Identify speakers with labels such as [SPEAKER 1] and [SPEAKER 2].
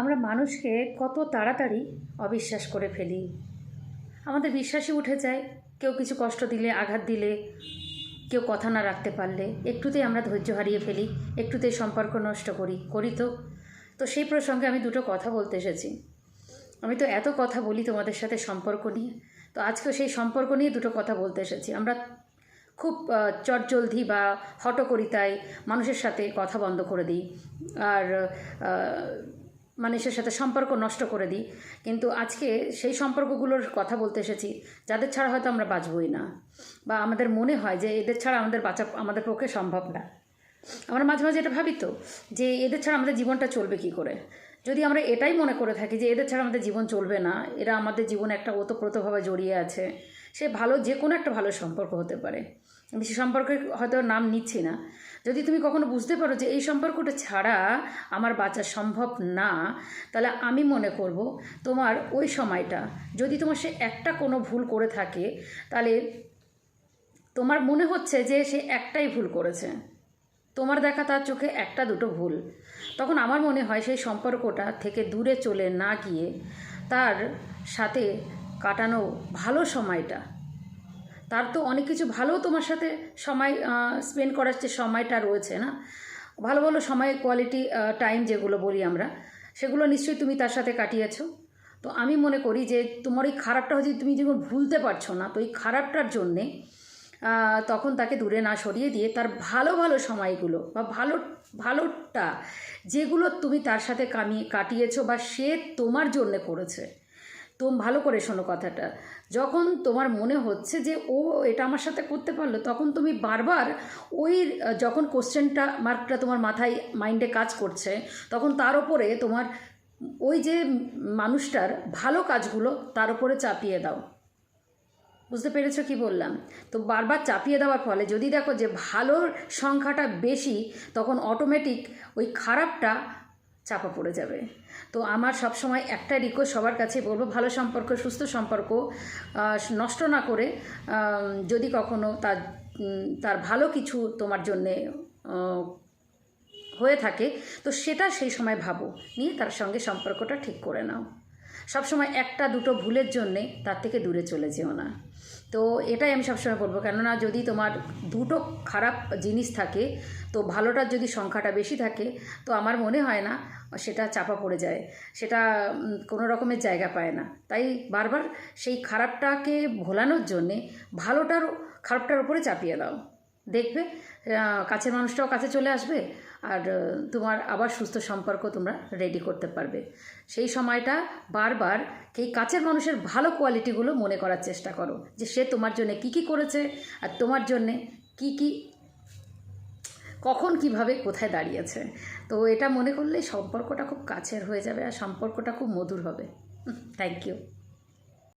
[SPEAKER 1] আমরা মানুষকে কত তাড়াতাড়ি অবিশ্বাস করে ফেলি। আমাদের বিশ্বাসই উঠে যায়, কেউ কিছু কষ্ট দিলে, আঘাত দিলে, কেউ কথা না রাখতে পারলে। একটুতেই আমরা ধৈর্য হারিয়ে ফেলি, একটুতেই সম্পর্ক নষ্ট করি করি তো। তো সেই প্রসঙ্গে আমি দুটো কথা বলতে এসেছি। আমি তো এত কথা বলি তোমাদের সাথে সম্পর্ক নিয়ে, তো আজকেও সেই সম্পর্ক নিয়ে দুটো কথা বলতে এসেছি। আমরা খুব চটজলদি বা হটকরিতায় মানুষের সাথে কথা বন্ধ করে দিই। আর মানুষের সাথে সম্পর্ক নষ্ট করে দিই। কিন্তু আজকে সেই সম্পর্কগুলোর কথা বলতে এসেছি, যাদের ছাড়া হয়তো আমরা বাঁচবই না। বা আমাদের মনে হয় যে এদের ছাড়া আমাদের বাঁচা, আমাদের পক্ষে সম্ভব না। আমরা মাঝে মাঝে এটা ভাবি তো, যে এদের ছাড়া আমাদের জীবনটা চলবে কি করে? যদি আমরা এটাই মনে করে থাকি যে এদের ছাড়া আমাদের জীবন চলবে না, এরা আমাদের জীবনে একটা ওতপ্রোতভাবে জড়িয়ে আছে, সে ভালো, যে কোনো একটা ভালো সম্পর্ক হতে পারে। সে সম্পর্কে হয়তো নাম নিচ্ছি না। যদি তুমি কখনো বুঝতে পারো যে এই সম্পর্কটা ছাড়া আমার বাঁচা সম্ভব না, তাহলে আমি মনে করব তোমার ওই সময়টা, যদি তোমার সে একটা কোনো ভুল করে থাকে, তাহলে তোমার মনে হচ্ছে যে সে একটাই ভুল করেছে। তোমার দেখা তার চোখে একটা দুটো ভুল। তখন আমার মনে হয় সেই সম্পর্কটা থেকে দূরে চলে না গিয়ে তার সাথে কাটানো ভালো সময়টা। তার তো অনেক কিছু ভালো তোমার সাথে সময় স্পেন্ড করার যে সময়টা রয়েছে, না? ভালো ভালো সময় কোয়ালিটি টাইম যেগুলো বলি আমরা, সেগুলো নিশ্চয়ই তুমি তার সাথে কাটিয়েছো। তো আমি মনে করি যে তোমার ওই খারাপটা হচ্ছে তুমি যখন ভুলতে পারছ না, তো এই খারাপটার জন্যে তখন তাকে দূরে না সরিয়ে দিয়ে তার ভালো ভালো সময়গুলো বা ভালো, ভালোটা যেগুলো তুমি তার সাথে কামিয়ে, কাটিয়েছো বা সে তোমার জন্যে করেছে তুমি ভালো করে শোনো কথাটা। যখন তোমার মনে হচ্ছে যে, ও এটা আমার সাথে করতে পারল, তখন তুমি বারবার ওই, যখন কোশ্চেনটা, মার্কটা তোমার মাথায়, মাইন্ডে কাজ করছে, তখন তার ওপরে তোমার ওই যে মানুষটার ভালো কাজগুলো তার উপরে চাপিয়ে দাও। বুঝতে পেরেছ কি বললাম? তো বারবার চাপিয়ে দেওয়ার ফলে যদি দেখো যে ভালোর সংখ্যাটা বেশি, তখন অটোমেটিক ওই খারাপটা চাপা পড়ে যাবে। তো আমার সব সময় একটা রিকোয়েস্ট সবার কাছে বলব, ভালো সম্পর্ক, সুস্থ সম্পর্ক নষ্ট না করে যদি কখনো তার তার ভালো কিছু তোমার জন্যে হয়ে থাকে, তো সেটা সেই সময় ভাবো। নিয়ে তার সঙ্গে সম্পর্কটা ঠিক করে নাও। সবসময় একটা, দুটো ভুলের জন্যে তার থেকে দূরে চলে যেও না। তো এটাই আমি সবসময় বলব। কেননা যদি তোমার দুটো খারাপ জিনিস থাকে, তো ভালোটার যদি সংখ্যাটা বেশি থাকে, তো আমার মনে হয় না সেটা চাপা পড়ে যায়। সেটা কোনো রকমের জায়গা পায় না। তাই বারবার সেই খারাপটাকে ভোলানোর জন্যে ভালোটার, খারাপটার উপরে চাপিয়ে দাও। দেখবে কাছের মানুষটাও কাছে চলে আসবে আর তোমার আবার সুস্থ সম্পর্ক তোমরা রেডি করতে পারবে। সেই সময়টা বারবার এই কাছের মানুষের ভালো কোয়ালিটিগুলো মনে করার চেষ্টা করো যে সে তোমার জন্য কি কি করেছে আর তোমার জন্যে কি কি, কখন কীভাবে কোথায় দাঁড়িয়েছে। তো এটা মনে করলেই সম্পর্কটা খুব কাছের হয়ে যাবে আর সম্পর্কটা খুব মধুর হবে। Thank you